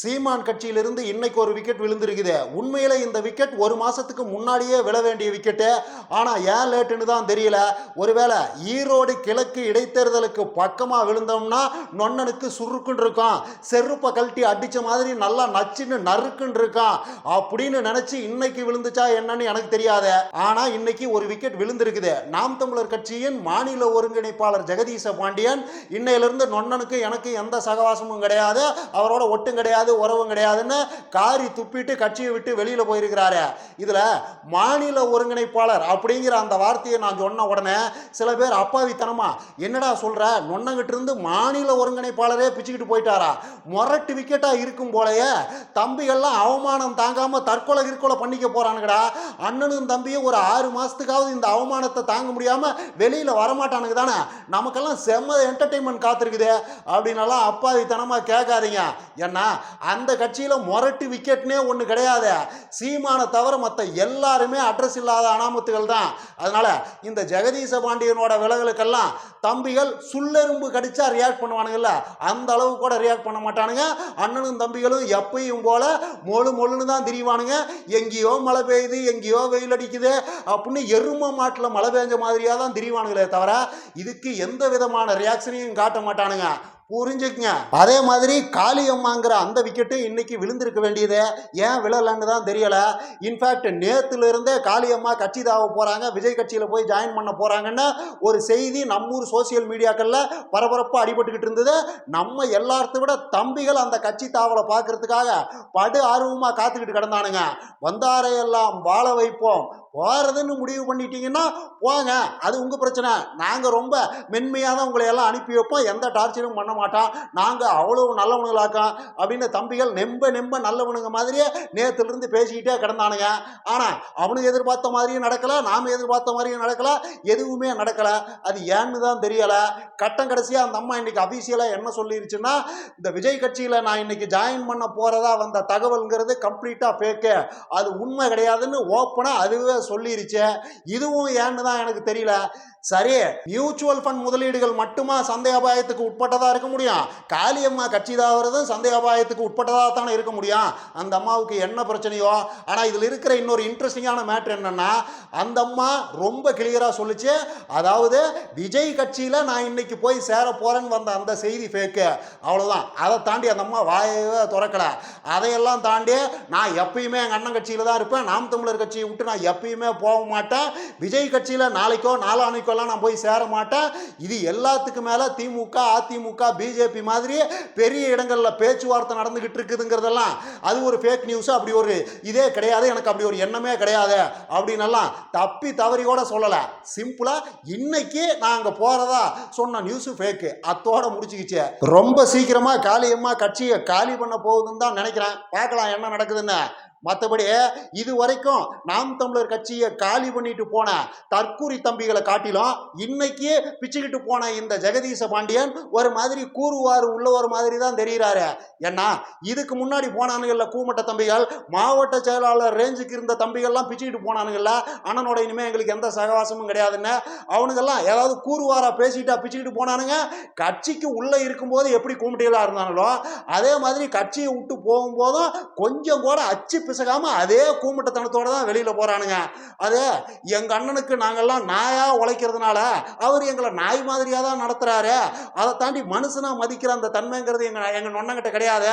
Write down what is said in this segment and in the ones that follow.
சீமான் கட்சியிலிருந்து இன்னைக்கு ஒரு விக்கெட் விழுந்திருக்குது. உண்மையில இந்த விக்கெட் ஒரு மாசத்துக்கு முன்னாடியே விழ வேண்டிய விக்கெட்டு ஆனா ஏன் லேட்டுன்னு தான் தெரியல. ஒருவேளை ஈரோடு கிழக்கு இடைத்தேர்தலுக்கு பக்கமா விழுந்தோம்னா நொன்னனுக்கு சுருக்குன்னு இருக்கும் செருப்பை கழட்டி அடிச்ச மாதிரி நல்லா நச்சுன்னு நறுக்குன்னு இருக்கான். அப்படின்னு நினைச்சு இன்னைக்கு விழுந்துச்சா என்னன்னு எனக்கு தெரியாது. ஆனா இன்னைக்கு ஒரு விக்கெட் விழுந்திருக்குது. நாம் தமிழர் கட்சியின் மாநில ஒருங்கிணைப்பாளர் ஜெகதீச பாண்டியன் இன்னையிலிருந்து நொன்னனுக்கு எனக்கு எந்த சகவாசமும் கிடையாது. அவரோட ஒட்டும் கிடையாது. உறவும் கிடையாதுன்னு காரி துப்பிட்டு கட்சியை விட்டு வெளியில் போயிருக்கிறாரு. இதில் மாநில ஒருங்கிணைப்பாளர் அப்படிங்கிற அந்த வார்த்தையை நான் சொன்ன உடனே சில பேர் அப்பாவித்தனமா என்னடா சொல்கிற நொன்னங்கிட்டு இருந்து மாநில ஒருங்கிணைப்பாளரே பிச்சுக்கிட்டு போயிட்டாரா? முரட்டு விக்கெட்டாக இருக்கும் போலயே தம்பிகள்லாம் அவமானம் தாங்காமல் தற்கொலை கிற்கொலை பண்ணிக்க போகிறானுங்கடா அண்ணனும் தம்பியும் ஒரு ஆறு மாதத்துக்காவது இந்த அவமானத்தை தாங்க முடியாமல் வெளியில் வரமாட்டானுங்க தானே. நமக்கெல்லாம் செம்ம என்டர்டைன்மெண்ட் காத்திருக்குது. அப்படின்னலாம் அப்பாவித்தனமாக கேட்காதீங்க. ஏன்னா அந்த கட்சியில் முரட்டு விக்கெட்னே ஒன்று கிடையாது. சீமானை தவிர மற்ற எல்லாருமே அட்ரஸ் இல்லாத அனாமத்துகள் தான். அதனால் இந்த ஜெகதீச பாண்டியனோட விலகலுக்கெல்லாம் தம்பிகள் சுள்ளெரும்பு கடிச்சா ரியாக்ட் பண்ணுவானுங்கல்ல அந்த அளவு கூட ரியாக்ட் பண்ண மாட்டானுங்க. அண்ணனும் தம்பிகளும் எப்பயும் போல மொழு மொழுன்னு தான் திரிவானுங்க. எங்கேயோ மழை பெய்யுது எங்கேயோ வெயில் அடிக்குது அப்படின்னு எரும மாட்டில் மழை பெஞ்ச மாதிரியாக தான் திரிவானுங்களே தவிர இதுக்கு எந்த விதமான ரியாக்ஷனையும் காட்ட மாட்டானுங்க. புரிஞ்சுக்குங்க. அதே மாதிரி காளியம்மாங்கிற அந்த விக்கெட்டு இன்னைக்கு விழுந்திருக்க வேண்டியது. ஏன் விழலன்னு தான் தெரியல. இன்ஃபேக்ட் நேத்துல இருந்தே காளியம்மா கட்சி தாவ போறாங்க. விஜய் கட்சியில போய் ஜாயின் பண்ண போறாங்கன்னு ஒரு செய்தி நம்மூர் சோசியல் மீடியாக்கள்ல பரபரப்பு அடிபட்டுக்கிட்டு இருந்தது. நம்ம எல்லாத்த விட தம்பிகள் அந்த கட்சி தாவலை பார்க்கறதுக்காக படு ஆர்வமா காத்துக்கிட்டு கிடந்தானுங்க. வந்தாரையெல்லாம் வாழ வைப்போம். போகிறதுன்னு முடிவு பண்ணிட்டீங்கன்னா போங்க. அது உங்கள் பிரச்சனை. நாங்கள் ரொம்ப மென்மையாக தான் உங்களை எல்லாம் அனுப்பி வைப்போம். எந்த டார்ச்சரும் பண்ண மாட்டான் நாங்கள் அவ்வளோ நல்லவனுங்களாக்கோம் அப்படின்னு தம்பிகள் நெம்ப நெம்ப நல்லவனுங்க மாதிரியே நேற்றுலேருந்து பேசிக்கிட்டே கிடந்தானுங்க. ஆனால் அவனுக்கு எதிர்பார்த்த மாதிரியும் நடக்கலை நாம் எதிர்பார்த்த மாதிரியும் நடக்கலை எதுவுமே நடக்கலை. அது ஏன்னு தான் தெரியலை. கட்டம் கடைசியாக அந்த அம்மா இன்னைக்கு அஃபீஷியலாக என்ன சொல்லிருச்சுன்னா இந்த விஜய் கட்சியில் நான் இன்னைக்கு ஜாயின் பண்ண போகிறதா வந்த தகவல்ங்கிறது கம்ப்ளீட்டாக ஃபேக்கு அது உண்மை கிடையாதுன்னு ஓப்பனாக அதுவே சொல்லிருச்சு. இதுவும் ஏன்னு தான் எனக்கு தெரியல. சரி மியூச்சுவல் ஃபண்ட் முதலீடுகள் மட்டுமா சந்தை அபாயத்துக்கு உட்பட்டதாக இருக்க முடியும்? காளியம்மா கட்சி தாவறதும் சந்தை அபாயத்துக்கு உட்பட்டதாக தானே இருக்க முடியும்? அந்த அம்மாவுக்கு என்ன பிரச்சனையோ? ஆனால் இதில் இருக்கிற இன்னொரு இன்ட்ரெஸ்டிங்கான மேட்ரு என்னென்னா அந்த அம்மா ரொம்ப கிளியராக சொல்லிச்சு. அதாவது விஜய் கட்சியில் நான் இன்னைக்கு போய் சேர போகிறேன்னு வந்த அந்த செய்தி ஃபேக்கு அவ்வளோதான் அதை தாண்டி அந்த அம்மா வாயவே திறக்கலை. அதையெல்லாம் தாண்டி நான் எப்பயுமே எங்கள் அண்ணன் கட்சியில் தான் இருப்பேன். நாம் தமிழர் கட்சியை விட்டு நான் எப்பயுமே போக மாட்டேன். விஜய் கட்சியில் நாளைக்கோ நாளானைக்கோலாம் நான் போய் சேர மாட்டேன். இது எல்லாத்துக்கு மேலே திமுக அதிமுக பிஜேபி மாதிரி பெரிய இடங்களில் பேச்சுவார்த்தை நடந்துகிட்டு இருக்குதுங்கிறதெல்லாம் அது ஒரு ஃபேக் நியூஸ் அப்படி ஒரு இதே கிடையாது. எனக்கு அப்படி ஒரு எண்ணமே கிடையாது. அப்படின்னெல்லாம் தப்பி தவறி கூட சொல்லலை. சிம்பிளாக இன்னைக்கு நான் அங்கே போகிறதா சொன்ன நியூஸு ஃபேக்கு அத்தோட முடிச்சுக்கிச்சு ரொம்ப சீக்கிரமாக காளியம்மா கட்சியை காலி பண்ண போகுதுன்னு தான் நினைக்கிறேன். பார்க்கலாம் என்ன நடக்குதுன்னு. மற்றபடி இது வரைக்கும் நாம் தமிழர் கட்சியை காலி பண்ணிட்டு போன தற்கூரி தம்பிகளை காட்டிலும் இன்னைக்கு பிச்சுக்கிட்டு போன இந்த ஜெகதீச பாண்டியன் ஒரு மாதிரி கூறுவார் உள்ள ஒரு மாதிரி தான் தெரிகிறாரு. ஏன்னா இதுக்கு முன்னாடி போனானுங்கள்ல கூமட்ட தம்பிகள் மாவட்ட செயலாளர் ரேஞ்சுக்கு இருந்த தம்பிகள்லாம் பிச்சுக்கிட்டு போனானுங்கள்ல அண்ணனோட இனிமே எங்களுக்கு எந்த சகவாசமும் கிடையாதுன்னு அவனுங்கெல்லாம் ஏதாவது கூறுவாரா பேசிட்டா பிச்சுக்கிட்டு போனானுங்க. கட்சிக்கு உள்ள இருக்கும்போது எப்படி கூமட்டிகளாக இருந்தானுங்களோ அதே மாதிரி கட்சியை விட்டு போகும்போதும் கொஞ்சம் கூட அச்சு பிசகாம அதே கூமட்டத்தனத்தோட தான் வெளியில போறானுங்க. அது எங்க அண்ணனுக்கு நாங்கெல்லாம் நாயா உழைக்கிறதுனால அவர் எங்களை நாய் மாதிரியா தான் நடத்துறாரு. அதை தாண்டி மனுஷனா மதிக்கிற அந்த தன்மைங்கிறது எங்க எங்க நொண்ணங்கிட்ட கிடையாது.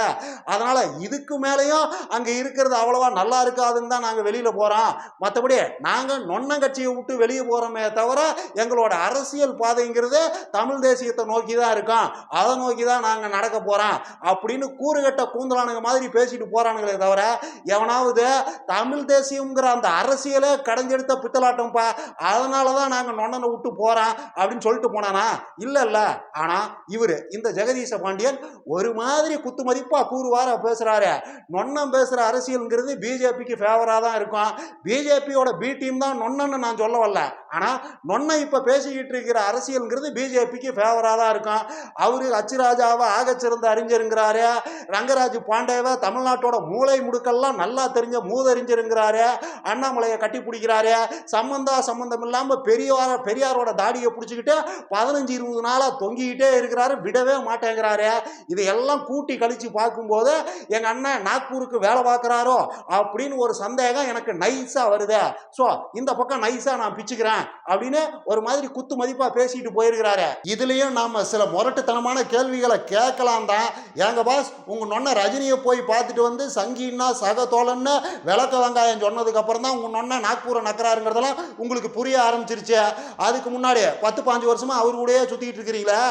அதனால இதுக்கு மேலேயும் அங்க இருக்கிறது அவ்வளவா நல்லா இருக்காதுன்னு தான் நாங்க வெளியில போறோம். மற்றபடி நாங்க நொண்ணங்கட்சியை விட்டு வெளியே போறோமே தவிர எங்களோட அரசியல் பாதைங்கிறது தமிழ் தேசியத்தை நோக்கி தான் இருக்கோம். அதை நோக்கி தான் நாங்க நடக்க போறோம். அப்படின்னு கூறுகட்ட கூந்தலானுங்க மாதிரி பேசிட்டு போறானுங்களே தவிர ஒன்றாவது தமிழ் தேசியங்கிற அந்த அரசியலே கடைஞ்செடுத்த பித்தலாட்டம்ப்பா அதனால தான் நாங்கள் நொண்ணனை விட்டு போகிறோம் அப்படின்னு சொல்லிட்டு போனானா? இல்லை இல்லை ஆனால் இவர் இந்த ஜெகதீச பாண்டியன் ஒரு மாதிரி குத்து மதிப்பாக கூறுவார பேசுகிறாரு நொண்ணம் பேசுகிற அரசியலுங்கிறது பிஜேபிக்கு ஃபேவராக தான் இருக்கும். பிஜேபியோட பி டீம் தான் நொண்ணன்னு நான் சொல்ல வரல. ஆனால் நொன்னை இப்போ பேசிக்கிட்டு இருக்கிற அரசியலுங்கிறது பிஜேபிக்கு ஃபேவராக தான் இருக்கும். அவரு அச்சுராஜாவை ஆகச்சிறந்த அறிஞருங்கிறாரு. ரங்கராஜ் பாண்டேவை தமிழ்நாட்டோட மூளை முடுக்கெல்லாம் நல்ல நல்லா தெரிஞ்ச மூதறிஞருங்கிறாரு அண்ணாமலையை கட்டி பிடிக்கிறாரு சம்பந்தா சம்பந்தம் இல்லாமல் பெரியார பெரியாரோட தாடியை பிடிச்சிக்கிட்டு பதினஞ்சு இருபது நாளாக தொங்கிக்கிட்டே இருக்கிறாரு விடவே மாட்டேங்கிறாரு. இதையெல்லாம் கூட்டி கழிச்சு பார்க்கும்போது எங்கள் அண்ணன் நாக்பூருக்கு வேலை பார்க்குறாரோ அப்படின்னு ஒரு சந்தேகம் எனக்கு நைஸாக வருது. ஸோ இந்த பக்கம் நைஸாக நான் பிச்சுக்கிறேன் அப்படின்னு ஒரு மாதிரி குத்து மதிப்பாக பேசிட்டு போயிருக்கிறாரு. இதுலேயும் நாம் சில முரட்டுத்தனமான கேள்விகளை கேட்கலாம் தான். ஏங்க பாஸ் உங்கள் நொன்ன ரஜினியை போய் பார்த்துட்டு வந்து சங்கின்னா சக தோழன்னு விளக்க வெங்காயம் சொன்னதுக்கு அப்புறம் தான் உங்கள் நொன்ன நாக்பூரை நக்கறாருங்கிறதெல்லாம் உங்களுக்கு புரிய ஆரம்பிச்சிருச்சு. அதுக்கு முன்னாடி பத்து பாஞ்சு வருஷமா அவர் கூடயே சுற்றிக்கிட்டு இருக்கிறீங்களே.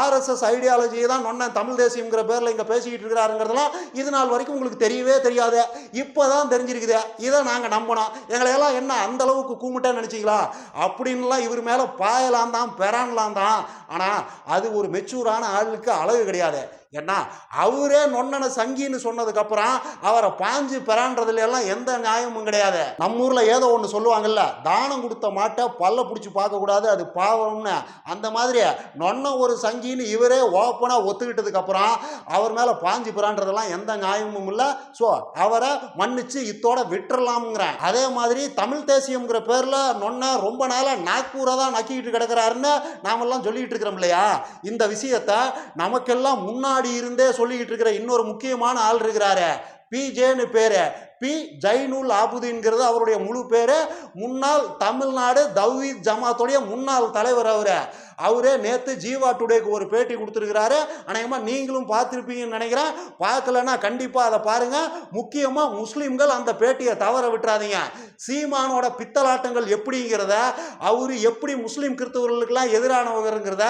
ஆர்எஸ்எஸ் ஐடியாலஜியை தான் நொன்ன தமிழ் தேசியங்கிற பேரில் இங்கே பேசிக்கிட்டு இருக்கிறாருங்கிறதெல்லாம் இது நாள் வரைக்கும் உங்களுக்கு தெரியவே தெரியாது. இப்போ தான் தெரிஞ்சிருக்குது. இதை நாங்கள் நம்பினோம் எங்களையெல்லாம் என்ன அந்த அளவுக்கு கூமிட்டேன்னு நினச்சிங்களா? அப்படின்லாம் இவர் மேலே பாயலாம் தான் பெறான்லாம் தான். ஆனால் அது ஒரு மெச்சூரான ஆளுக்கு அழகு கிடையாது. ஏன்னா அவரே நொன்னன சங்கின்னு சொன்னதுக்கப்புறம் அவரை பாஞ்சு பெறான்றதுல எல்லாம் எந்த நியாயமும் கிடையாது. நம்ம ஊரில் ஏதோ ஒன்று சொல்லுவாங்கல்ல தானம் கொடுத்த மாட்டை பல்ல பிடிச்சி பார்க்கக்கூடாது அது பாவம்னு. அந்த மாதிரி நொன்ன ஒரு சங்கின்னு இவரே ஓப்பனாக ஒத்துக்கிட்டதுக்கப்புறம் அவர் மேலே பாஞ்சு பெறான்றதெல்லாம் எந்த நியாயமும் இல்லை. ஸோ அவரை மன்னிச்சு இத்தோட விட்டுறலாம்ங்கிறேன். அதே மாதிரி தமிழ் தேசியம்ங்கிற பேரில் நொன்ன ரொம்ப நாளாக நாக்பூரை தான் நக்கிக்கிட்டு கிடக்கிறாருன்னு நாமெல்லாம் சொல்லிக்கிட்டு இருக்கிறோம் இல்லையா? இந்த விஷயத்த நமக்கெல்லாம் முன்னாடி இருந்தே சொல்லிக்கிட்டு இருக்கிற இன்னொரு முக்கியமான ஆள் இருக்கிறாரு பிஜேன்னு பேரு. பி. ஜைனுல் ஆபுதீன்கிறது அவருடைய முழு பேரு. முன்னாள் தமிழ்நாடு தௌஹீத் ஜமாத்துடைய முன்னாள் தலைவர் அவரு. அவரே நேற்று ஜீவா டுடேக்கு ஒரு பேட்டி கொடுத்துருக்கிறாரு. அநேகமாக நீங்களும் பார்த்துருப்பீங்கன்னு நினைக்கிறேன். பார்க்கலன்னா கண்டிப்பாக அதை பாருங்கள் முக்கியமாக முஸ்லீம்கள் அந்த பேட்டியை தவற விட்டுறாதீங்க. சீமானோட பித்தலாட்டங்கள் எப்படிங்கிறத அவர் எப்படி முஸ்லீம் கிறிஸ்தவர்களுக்கெல்லாம் எதிரானவருங்கிறத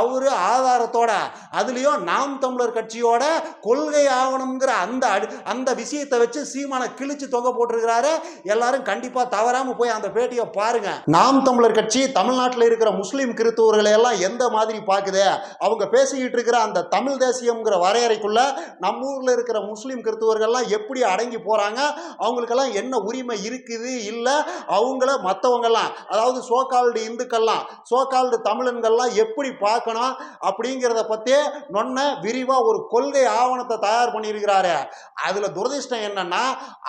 அவர் ஆதாரத்தோட அதுலேயும் நாம் தமிழர் கட்சியோட கொள்கை ஆவணம்ங்கிற அந்த அந்த விஷயத்தை வச்சு சீமானை கிழிச்சு தொங்க போட்டிருக்கிறாரு. எல்லாரும் கண்டிப்பாக தவறாமல் போய் அந்த பேட்டியை பாருங்கள் நாம் தமிழர் கட்சி தமிழ்நாட்டில் இருக்கிற முஸ்லீம் கிறிஸ்தவர்களை எல்லாம் எந்த மாதிரி பார்க்குது? அவங்க பேசிக்கிட்டு இருக்கிற அந்த தமிழ் தேசியம்ங்கிற வரையறைக்குள்ள நம்ம ஊரில் இருக்கிற முஸ்லீம் கிறிஸ்துவர்கள்லாம் எப்படி அடங்கி போகிறாங்க அவங்களுக்கெல்லாம் என்ன உரிமை இருக்குது? இல்லை அவங்கள மற்றவங்கெல்லாம் அதாவது சோகால்டு இந்துக்கள்லாம் சோகால்டு தமிழன்கள்லாம் எப்படி பார்க்கணும் அப்படிங்கிறத பற்றி நொன்ன விரிவாக ஒரு கொள்கை ஆவணத்தை தயார் பண்ணியிருக்கிறாரு. அதில் துரதிர்ஷ்டம் என்னன்னா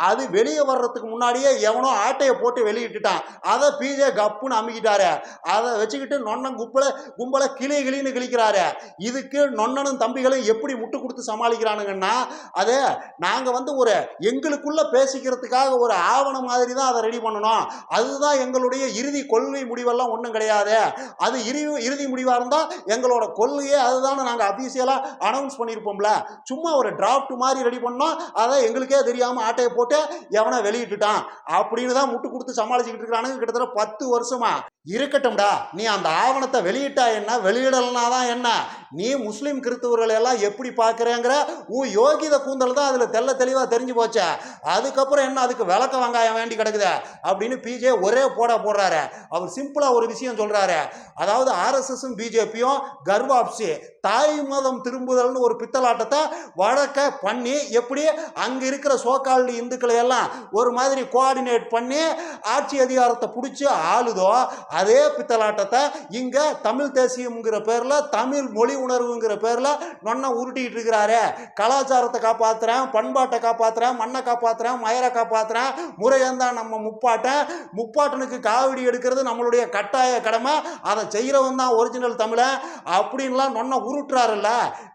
அது வெளியே வர்றதுக்கு முன்னாடியே எவனோ ஆட்டையை போட்டு வெளியிட்டுட்டான். அதை பிஜே கப்புன்னு அமுக்கிட்டாரு. அதை வச்சுக்கிட்டு நொன்னம் குப்பில் கும்பலை கிளி கிளின்னு கிழிக்கிறாரு. இதுக்கு நொன்னனும் தம்பிகளும் எப்படி முட்டு கொடுத்து சமாளிக்கிறானுங்கன்னா அது நாங்கள் வந்து ஒரு எங்களுக்குள்ள பேசிக்கிறதுக்காக ஒரு ஆவணம் மாதிரி தான் அதை ரெடி பண்ணணும். அதுதான் எங்களுடைய இறுதி கொள்கை முடிவெல்லாம் ஒன்றும் கிடையாது. அது இறுதி இறுதி முடிவாக இருந்தால் எங்களோட கொள்கையே அதுதான் நாங்கள் அஃபீஷியலாக அனௌன்ஸ் பண்ணியிருப்போம்ல சும்மா ஒரு டிராஃப்ட் மாதிரி ரெடி பண்ணோம் அதை எங்களுக்கே தெரியாமல் ஆட்டையை போட்டு எவனை வெளியிட்டுட்டான். அப்படின்னு தான் முட்டு கொடுத்து சமாளிச்சுக்கிட்டு இருக்கிறானுங்க கிட்டத்தட்ட பத்து வருஷமா. இருக்கட்டும்டா நீ அந்த ஆவணத்தை வெளியிட்டா என்ன? வெளியிடலனா தான் என்ன? நீ முஸ்லீம் கிறிஸ்தவர்கள் எல்லாம் எப்படி பார்க்குறேங்கிற உன் யோகித கூந்தல் தான் அதில் தெல்ல தெளிவாக தெரிஞ்சு போச்சே. அதுக்கப்புறம் என்ன அதுக்கு விளக்க வெங்காயம் வேண்டி கிடக்குதே? அப்படின்னு பிஜே ஒரே போட போடுறாரு. அவர் சிம்பிளாக ஒரு விஷயம் சொல்கிறாரு அதாவது ஆர்எஸ்எஸும் பிஜேபியும் கர்வாப்சி தாய் மதம் திரும்புதல்னு ஒரு பித்தலாட்டத்தை வழக்க பண்ணி எப்படி அங்கே இருக்கிற சோக்கால்டு இந்துக்களை எல்லாம் ஒரு மாதிரி கோஆர்டினேட் பண்ணி ஆட்சி அதிகாரத்தை பிடிச்சி ஆளுதோ அதே பித்தலாட்டத்தை இங்கே தமிழ் தேசியம்ங்கிற பேரில் தமிழ் மொழி உணர்வுங்கிற பேரில் நொன்னை உருட்டிக்கிட்டு இருக்கிறாரு. கலாச்சாரத்தை காப்பாற்றுறேன் பண்பாட்டை காப்பாற்றுறேன் மண்ணை காப்பாற்றுறேன் மயரை காப்பாற்றுறேன் முறையந்தான் நம்ம முப்பாட்டன் முப்பாட்டனுக்கு காவடி எடுக்கிறது நம்மளுடைய கட்டாய கடமை. அதை செய்கிறவன் தான் ஒரிஜினல் தமிழன் அப்படின்லாம் நொன்னை உருட்டுறாருல்ல.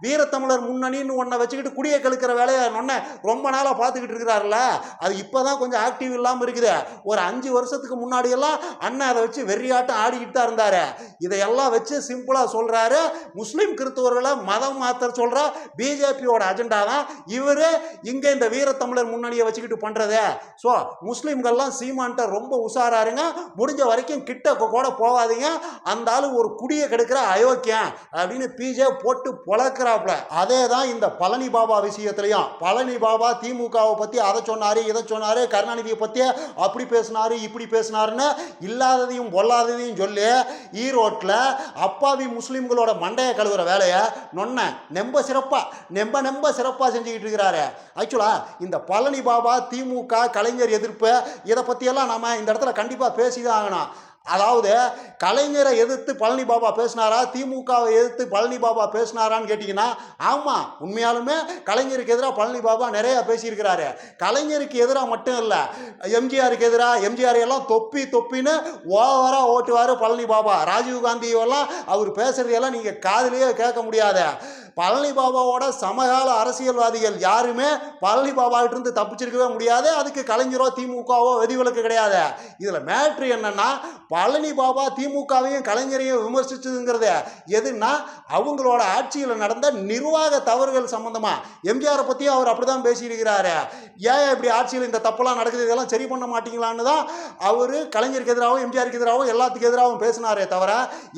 வீரத்தமிழர் முன்னணின்னு ஒன்றை வச்சுக்கிட்டு குடியை கழுக்கிற வேலையை நொன்னை ரொம்ப நாளாக பார்த்துக்கிட்டு இருக்கிறாருல்ல. அது இப்போ தான் கொஞ்சம் ஆக்டிவ் இல்லாமல் இருக்குது. ஒரு அஞ்சு வருஷத்துக்கு முன்னாடியெல்லாம் அண்ணன் அதை வச்சு வெறியாட்டம் ஆடிக்கிட்டு தான் இருந்தார். இதையெல்லாம் வச்சு சிம்பிளாக சொல்கிறாரு முஸ்லீம் கிறிஸ்துவர்களை மதம் மாற்ற சொல்கிற பிஜேபியோட அஜெண்டா தான். இவர் இங்கே இந்த வீரத்தமிழர் முன்னணியை வச்சுக்கிட்டு பண்ணுறதே ஸோ முஸ்லீம்கள்லாம் சீமான்ட்ட ரொம்ப உஷாராருங்க முடிஞ்ச வரைக்கும் கிட்ட கூட போகாதீங்க. அந்த ஆள் ஒரு குடியை கெடுக்கிற அயோக்கியம் அப்படின்னு பிஜே போட்டு பொழக்கிறாப்புல அதே தான் இந்த பழனி பாபா விஷயத்துலையும். பழனி பாபா திமுகவை பற்றி அதை சொன்னார் இதை சொன்னார் கருணாநிதியை பற்றி அப்படி பேசினார் இப்படி பேசினாருன்னு இல்லாததையும் பொல்லாததையும் சொல்லி ஈரோட்டில் அப்பாவி முஸ்லீம்களோட மண்டையை கழுவுற வேலையை? நொன்ன. நெம்ப சிறப்பாக நெம்ப நெம்ப சிறப்பாக செஞ்சுக்கிட்டு இருக்கிறாரு. ஆக்சுவலாக இந்த பழனி பாபா திமுக கலைஞர் எதிர்ப்பு இதை பற்றியெல்லாம் நம்ம இந்த இடத்துல கண்டிப்பாக பேசி தான் ஆகணும். அதாவது கலைஞரை எதிர்த்து பழனி பாபா பேசினாரா? திமுகவை எதிர்த்து பழனி பாபா பேசினாரான்னு கேட்டிங்கன்னா ஆமாம் உண்மையாலுமே கலைஞருக்கு எதிராக பழனி பாபா நிறையா பேசியிருக்கிறாரு. கலைஞருக்கு எதிராக மட்டும் இல்லை எம்ஜிஆருக்கு எதிராக எம்ஜிஆர் எல்லாம் தொப்பி தொப்பின்னு ஓவராக ஓட்டுவார் பழனி பாபா. ராஜீவ் காந்தியெல்லாம் அவர் பேசுறதையெல்லாம் நீங்கள் காதுலயே கேட்க முடியாது. பழனி பாபாவோட சமகால அரசியல்வாதிகள் யாருமே பழனி பாபாவிட்டிருந்து தப்பிச்சிருக்கவே முடியாது. அதுக்கு கலைஞரோ திமுகவோ விதிவிலக்கு கிடையாது. இதில் மேட்ரு என்னன்னா பழனி பாபா திமுகவையும் கலைஞரையும் விமர்சிச்சதுங்கிறது எதுன்னா அவங்களோட ஆட்சியில் நடந்த நிர்வாக தவறுகள் சம்பந்தமா. எம்ஜிஆரை பற்றியும் அவர் அப்படி தான் பேசியிருக்கிறாரு. ஏன் இப்படி ஆட்சியில் இந்த தப்பெல்லாம் நடக்குது? இதெல்லாம் சரி பண்ண மாட்டீங்களான்னு தான் அவர் கலைஞருக்கு எதிராகவும் எம்ஜிஆருக்கு எதிராகவும் எல்லாத்துக்கு எதிராகவும் பேசினாரே தவிர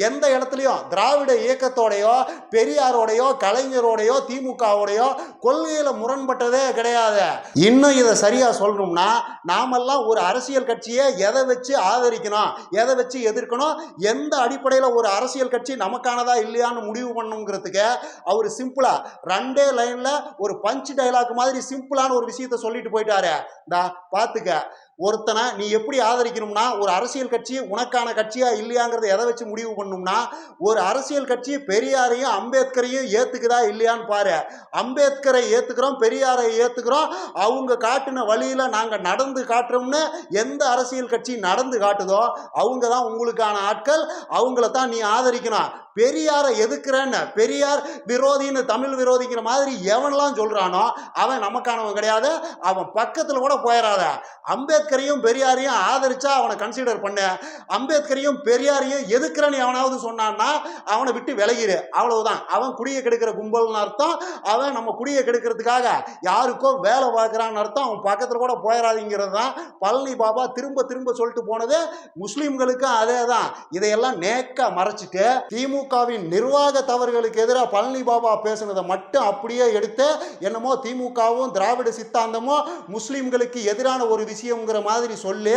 எந்த இடத்துலையும் திராவிட இயக்கத்தோடையோ பெரியாரோடையோ கலைஞரோடையோ திமுகவோடையோ கொள்கையில் முரண்பட்டதே கிடையாது. இன்னும் இதை சரியாக சொல்லணும்னா நாமெல்லாம் ஒரு அரசியல் கட்சியை எதை வச்சு ஆதரிக்கணும் எதை வச்சு எதிர்க்கணும் எந்த அடிப்படையில் ஒரு அரசியல் கட்சி நமக்கானதா இல்லையான்னு முடிவு பண்ணுங்கிறதுக்கு அவர் சிம்பிளாக ரெண்டே லைனில் ஒரு பஞ்ச் டைலாக் மாதிரி சிம்பிளான ஒரு விஷயத்த சொல்லிட்டு போயிட்டாரு. இந்தா பார்த்துக்க ஒருத்தனை நீ எப்படி ஆதரிக்கணும்னா ஒரு அரசியல் கட்சி உனக்கான கட்சியா இல்லையாங்கிறத எதை வச்சு முடிவு பண்ணணும்னா ஒரு அரசியல் கட்சி பெரியாரையும் அம்பேத்கரையும் ஏத்துக்குதா இல்லையான்னு பாரு. அம்பேத்கரை ஏத்துக்கிறோம் பெரியாரை ஏத்துக்கிறோம். அவங்க காட்டின வழியில நாங்க நடந்து காட்டுறோம்னு எந்த அரசியல் கட்சி நடந்து காட்டுதோ அவங்க தான் உங்களுக்கான ஆட்கள். அவங்கள தான் நீ ஆதரிக்கணும். பெரியாரை எதுக்குறேன்னு? பெரியார் விரோதின்னு தமிழ் விரோதிங்கிற மாதிரி எவனெல்லாம் சொல்கிறானோ அவன் நமக்கானவன் கிடையாது. அவன் பக்கத்தில் கூட போயிடாத அம்பேத்கரையும் பெரியாரையும் ஆதரிச்சா அவனை கன்சிடர் பண்ணு. அம்பேத்கரையும் பெரியாரையும் எதுக்குறேன்னு எவனாவது சொன்னான்னா அவனை விட்டு விலகிடு அவ்வளவுதான். அவன் குடியை கெடுக்கிற கும்பல்னு அர்த்தம். அவன் நம்ம குடியை கெடுக்கிறதுக்காக யாருக்கோ வேலை பார்க்குறான்னு அர்த்தம். அவன் பக்கத்தில் கூட போயிடாதீங்கிறது தான் பழனி பாபா திரும்ப திரும்ப சொல்லிட்டு போனது. முஸ்லீம்களுக்கும் அதே தான் இதையெல்லாம் நேக்க மறைச்சிட்டு திமுகவின் நிர்வாக தவறுகளுக்கு எதிராக பழனி பாபா பேசுனதை மட்டும் அப்படியே எடுத்து என்னமோ திமுகவும் திராவிட சித்தாந்தமும் முஸ்லீம்களுக்கு எதிரான ஒரு விஷயங்கிற மாதிரி சொல்லி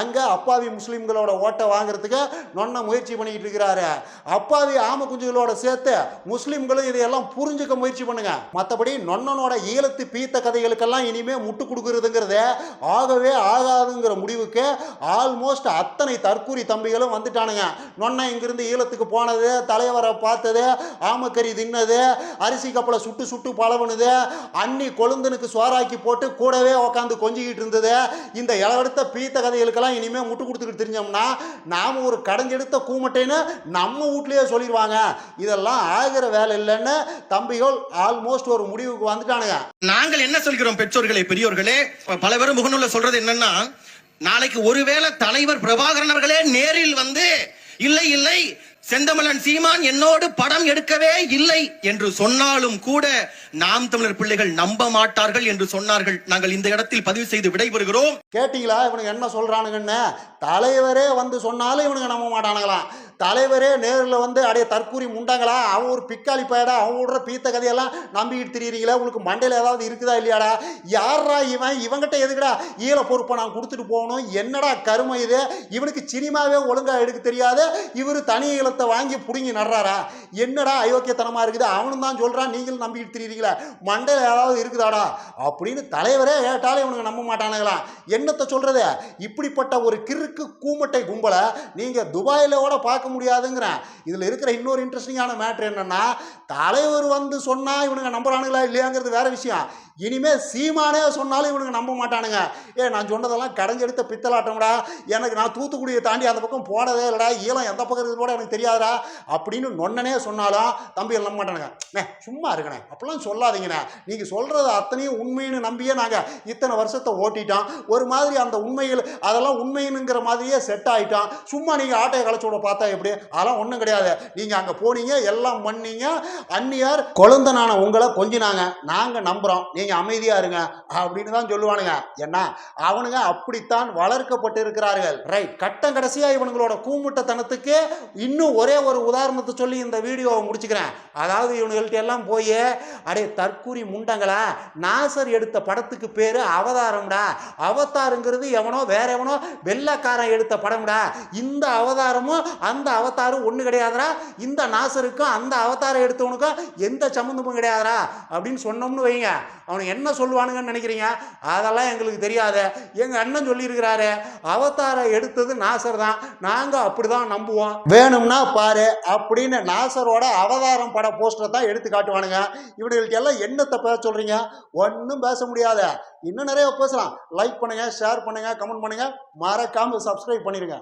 அங்கே அப்பாவி முஸ்லீம்களோட ஓட்டை வாங்குறதுக்கு நொன்ன முயற்சி பண்ணிக்கிட்டு இருக்கிறாரு. அப்பாவி ஆம குஞ்சுகளோட சேர்த்து முஸ்லீம்களும் இதையெல்லாம் புரிஞ்சுக்க முயற்சி பண்ணுங்க. மற்றபடி நொன்னனோட ஈழத்து பீத்த கதைகளுக்கெல்லாம் இனிமே முட்டு கொடுக்குறதுங்கிறத ஆகவே ஆகாதுங்கிற முடிவுக்கு ஆல்மோஸ்ட் அத்தனை தற்கூரி தம்பிகளும் வந்துட்டானுங்க. நொன்ன இங்கிருந்து ஈழத்துக்கு போனது தலைவரை பார்த்தது ஆமக்கறி தின்னது அரிசி கப்பலை சுட்டு சுட்டு பழவனுது அன்னி கொழுந்தனுக்கு சோறாக்கி போட்டு கூடவே உக்காந்து கொஞ்சிக்கிட்டு இருந்தது. இந்த இளவெடுத்த பீத்த கதைகளுக்கெல்லாம் இனிமேல் முட்டு கொடுத்துக்கிட்டு தெரிஞ்சோம்னா நாம் ஒரு கடைஞ்செடுத்த கூமட்டைன்னு நம்ம வீட்லேயே சொல்லிடுவாங்க இதெல்லாம் ஆகிற வேலை இல்லைன்னு தம்பிகள் ஆல்மோஸ்ட் ஒரு முடிவுக்கு வந்துட்டானுங்க. நாங்கள் என்ன சொல்கிறோம் பெற்றோர்களே பெரியோர்களே? பல பேரும் முகநூலில் சொல்றது என்னன்னா நாளைக்கு ஒருவேளை தலைவர் பிரபாகரன் அவர்களே நேரில் வந்து இல்லை இல்லை செந்தமலன் சீமான் என்னோடு படம் எடுக்கவே இல்லை என்று சொன்னாலும் கூட நாம் தமிழர் பிள்ளைகள் நம்ப மாட்டார்கள் என்று சொன்னார்கள். நாங்கள் இந்த இடத்தில் பதிவு செய்து விடைபெறுகிறோம். கேட்டீங்களா? இவனுக்கு என்ன சொல்றானுங்கன்னு? தலைவரே வந்து சொன்னாலும் இவனுங்க நம்ப மாட்டானுங்களாம் தலைவரே நேரில் வந்து அடைய தற்கூரி முண்டாங்களா? அவன் ஒரு பிக்காளி பயடா அவன் விடுற பீத்த கதையெல்லாம் நம்பிக்கிட்டு தெரியுறீங்களா? உங்களுக்கு மண்டையில் ஏதாவது இருக்குதா இல்லையாடா? யாரா இவன்? இவங்கிட்ட எதுக்குடா? ஈழ பொறுப்பை நான் கொடுத்துட்டு போகணும். என்னடா கருமை இது? இவனுக்கு சினிமாவே ஒழுங்காக எடுக்க தெரியாது. இவர் தனி ஈழத்தை வாங்கி பிடுங்கி நடுறாரா? என்னடா அயோக்கியத்தனமாக இருக்குது? அவனும் தான் சொல்கிறான் நீங்களும் நம்பிக்கிட்டு தெரியுறீங்களா? மண்டையில் ஏதாவது இருக்குதாடா? அப்படின்னு தலைவரே கேட்டாலும் இவனுங்க நம்ப மாட்டானுங்களா? என்னத்தை சொல்கிறது இப்படிப்பட்ட ஒரு கிறுக்கு கூமட்டை கும்பலை? நீங்கள் துபாயிலோட கூட பார்க்க முடியாதுங்கிறேன் இதில் இருக்கிற இன்னொரு இன்ட்ரெஸ்டிங்கான மேட்ரு என்னென்னா தலைவர் வந்து சொன்னால் இவனுங்க நம்புறானுங்களா இல்லையாங்கிறது வேற விஷயம். இனிமேல் சீமானே சொன்னாலும் இவனுங்க நம்ப மாட்டானுங்க. ஏ நான் சொன்னதெல்லாம் கடைஞ்செடுத்த பித்தலாட்டம்டா. எனக்கு நான் தூத்துக்குடியை தாண்டி அந்த பக்கம் போனதே இல்லைடா. ஈழம் எந்த பக்கம் இருக்குது கூட எனக்கு தெரியாதா அப்படின்னு நொன்னனே சொன்னாலும் தம்பிகள் நம்ப மாட்டானுங்க. நே சும்மா இருக்கணே. அப்படிலாம் சொல்லாதீங்கண்ணே. நீங்கள் சொல்கிறது அத்தனையும் உண்மைன்னு நம்பியே நாங்கள் இத்தனை வருஷத்தை ஓட்டிட்டோம். ஒரு மாதிரி அந்த உண்மைகள் அதெல்லாம் உண்மைனுங்கிற மாதிரியே செட் ஆகிட்டான் சும்மா நீங்கள் ஆட்டையை களைச்சு விட பார்த்தா எப்படி? அதெல்லாம் ஒன்றும் கிடையாது. நீங்கள் அங்கே போனீங்க எல்லாம் பண்ணீங்க. அந்நியார் குழந்தனான உங்களை கொஞ்சினாங்க. நாங்கள் நம்புகிறோம் நீங்கள் அமைதியாக இருங்க அப்படின்னு தான் சொல்லுவானுங்க. என்ன? அவனுங்க அப்படித்தான் வளர்க்கப்பட்டு இருக்கிறார்கள் ரைட் கட்டம் கடைசியாக இவனுங்களோட கூமுட்டத்தனத்துக்கு இன்னும் ஒரே ஒரு உதாரணத்தை சொல்லி இந்த வீடியோவை முடிச்சுக்கிறேன். அதாவது இவனுங்கள்ட்ட எல்லாம் போய் அடே தற்கூரி முண்டங்களா? நாசர் எடுத்த படத்துக்கு பேர் அவதாரம்டா. அவதாருங்கிறது எவனோ வேற எவனோ அவதாரம் எடுத்த படம்டா. இந்த அவதாரமும் அந்த அவதாரம் ஒன்று கிடையாதுடா. இந்த நாசருக்கும் அந்த அவதாரம் எடுத்தவனுக்கும் எந்த சம்மந்தமும் கிடையாதுடா. அப்படின்னு சொன்னோம்னு வைங்க. அவனுக்கு என்ன சொல்லுவானுங்கன்னு நினைக்கிறீங்க? அதெல்லாம் எங்களுக்கு தெரியாது. எங்கள் அண்ணன் சொல்லியிருக்கிறாரு அவதாரம் எடுத்தது நாசர் தான் நாங்கள் அப்படி தான் நம்புவோம். வேணும்னா பாரு அப்படின்னு நாசரோட அவதாரம் பட போஸ்டர் தான் எடுத்து காட்டுவானுங்க. இவனுங்களுக்கு எல்லாம் என்னத்தை பேச சொல்கிறீங்க ஒன்றும் பேச முடியாத. இன்னும் நிறைய பேசலாம். லைக் பண்ணுங்கள் ஷேர் பண்ணுங்கள் கமெண்ட் பண்ணுங்கள் மறக்காமல் சப்ஸ்கிரைப் பண்ணிடுங்க